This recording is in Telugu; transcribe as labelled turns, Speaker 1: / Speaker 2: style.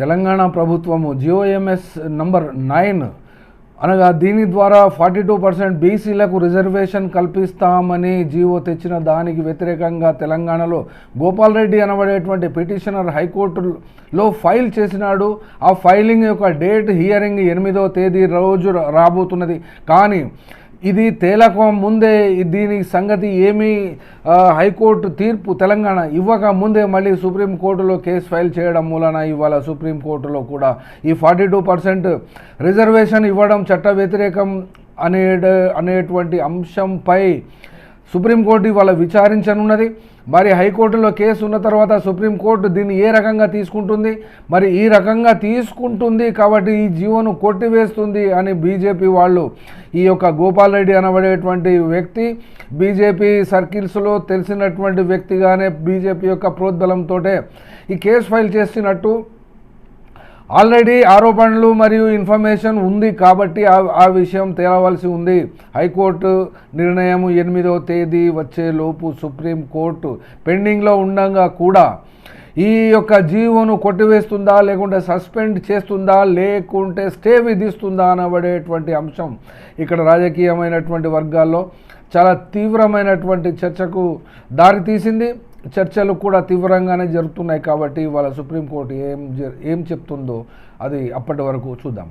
Speaker 1: తెలంగాణ ప్రభుత్వము జియోఎంఎస్ నంబర్ నైన్. అనగా దీని ద్వారా ఫార్టీ టూ పర్సెంట్ బీసీలకు రిజర్వేషన్ కల్పిస్తామని జీవో తెచ్చిన దానికి వ్యతిరేకంగా తెలంగాణలో గోపాల్ రెడ్డి అనబడేటువంటి పిటిషనర్ హైకోర్టులో ఫైల్ చేసినాడు. ఆ ఫైలింగ్ యొక్క డేట్ హియరింగ్ ఎనిమిదో తేదీ రోజు రాబోతున్నది. కానీ ఇది తేలక ముందే దీని సంగతి ఏమీ హైకోర్టు తీర్పు తెలంగాణ ఇవ్వక ముందే మళ్ళీ సుప్రీంకోర్టులో కేసు ఫైల్ చేయడం మూలన ఇవాళ సుప్రీంకోర్టులో కూడా ఈ ఫార్టీ టూ పర్సెంట్ రిజర్వేషన్ ఇవ్వడం చట్ట వ్యతిరేకం అనే అనేటువంటి అంశంపై సుప్రీంకోర్టు ఇవాళ విచారించనున్నది. మరి హైకోర్టులో కేసు ఉన్న తర్వాత సుప్రీంకోర్టు దీన్ని ఏ రకంగా తీసుకుంటుంది? మరి ఈ రకంగా తీసుకుంటుంది కాబట్టి ఈ జీవోను కొట్టివేస్తుంది అని బీజేపీ వాళ్ళు ఈ యొక్క గోపాల్ రెడ్డి అనబడేటువంటి వ్యక్తి బీజేపీ సర్కిల్స్లో తెలిసినటువంటి వ్యక్తిగానే బీజేపీ యొక్క ప్రోద్బలంతో ఈ కేసు ఫైల్ చేసినట్టు ఆల్రెడీ ఆరోపణలు మరియు ఇన్ఫర్మేషన్ ఉంది కాబట్టి ఆ విషయం తేలవలసి ఉంది. హైకోర్టు నిర్ణయం ఎనిమిదవ తేదీ వచ్చేలోపు సుప్రీంకోర్టు పెండింగ్లో ఉండగా కూడా ఈ యొక్క జీవోను కొట్టివేస్తుందా లేకుంటే సస్పెండ్ చేస్తుందా లేకుంటే స్టే విధిస్తుందా అనబడేటువంటి అంశం ఇక్కడ రాజకీయమైనటువంటి వర్గాల్లో చాలా తీవ్రమైనటువంటి చర్చకు దారితీసింది చర్చలు కూడా తీవ్రంగానే జరుగుతున్నాయి కాబట్టి ఇవాళ సుప్రీంకోర్టు ఏం జ- ఏం చెప్తుందో అది అప్పటి వరకు చూద్దాం.